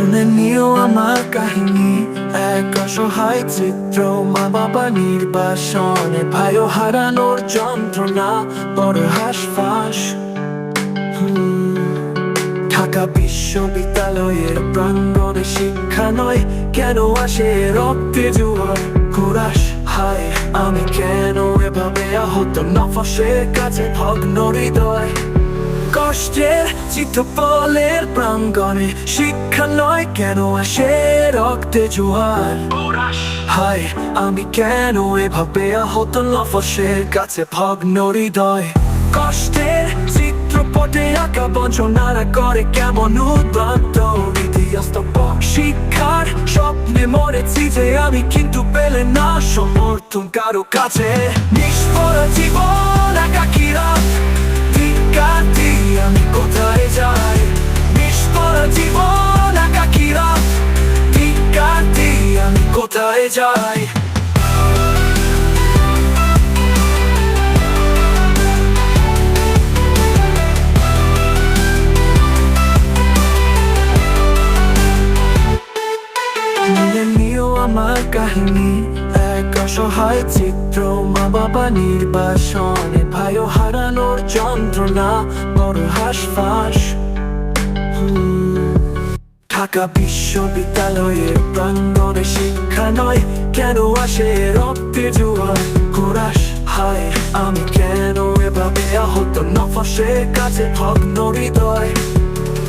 শুনে নিও আমার কাহিনী। এক অসহায় চিত্র, মা বাবা নির্বাসনে, ভাই হারানোর যন্ত্রণা, বড় হাসফাস। ঢাকা বিশ্ববিদ্যালয়ের প্রাঙ্গণে শিক্ষা নয়, কেন আসে রক্তে জোয়ার? কুরাস হায়, আমি কেন এভাবে আহত? নফসের কাছে ভগ্ন হৃদয়। কষ্টের চিত্তপলের প্রাঙ্গণে শিক্ষা নয় কেন আসে রক্তে জোয়ার? হায়, আমি কেন এভাবে আহত নফসের কাছে ভগ্ন হৃদয়? কষ্টের চিত্রপটে আঁকা বঞ্চনারা করে কেমন উদ্ভ্রান্ত শিক্ষার স্বপ্নে মরেছি যে আমি কিন্তু পেলে না সমর্থন কারও কাছে। নিষ্ফল জীবন একাকিরা যাই নিও আমার কাহিনী, এক অসহায় চিত্র, মা বাবা নির্বাসনে ভাই হারানোর যন্ত্রণা, বড় হাসফাস। ঢাকা বিশ্ববিদ্যালয়ের প্রাঙ্গণে শিক্ষা নয় কেন আসে রক্তে জোয়ার? কুরাস হায় আমি কেন এভাবে আহত? নফসের কাছে ভগ্ন হৃদয়।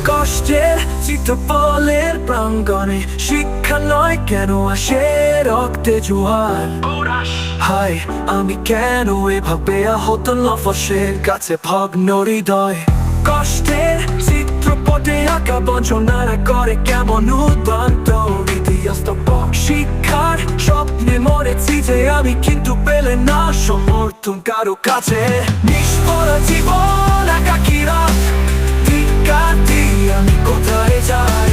কষ্টের চিত্তপলের প্রাঙ্গণে শিক্ষা নয় কেন আসে রক্তে জোয়ার? হায় আমি কেন এভাবে আহত? নফসের কাছে ভগ্ন হৃদয়। কষ্টের চিত্রপটে আঁকা বঞ্চনারা করে কেমন উদ্ভ্রান্ত ইতিহাস্তপক শিক্ষার স্বপ্নে মরেছি যে আমি কিন্তু পেলে না সমর্থন কারও কাছে। নিষ্ফল জীবন একাকিরা দিয়ে আমি কোথায় যাই?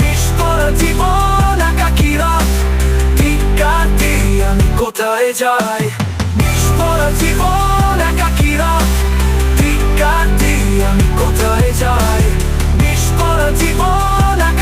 নিষ্ফল জীবন একাকিরা দিয়ে আমি কোথায় যাই? নিষ্ফল জীবন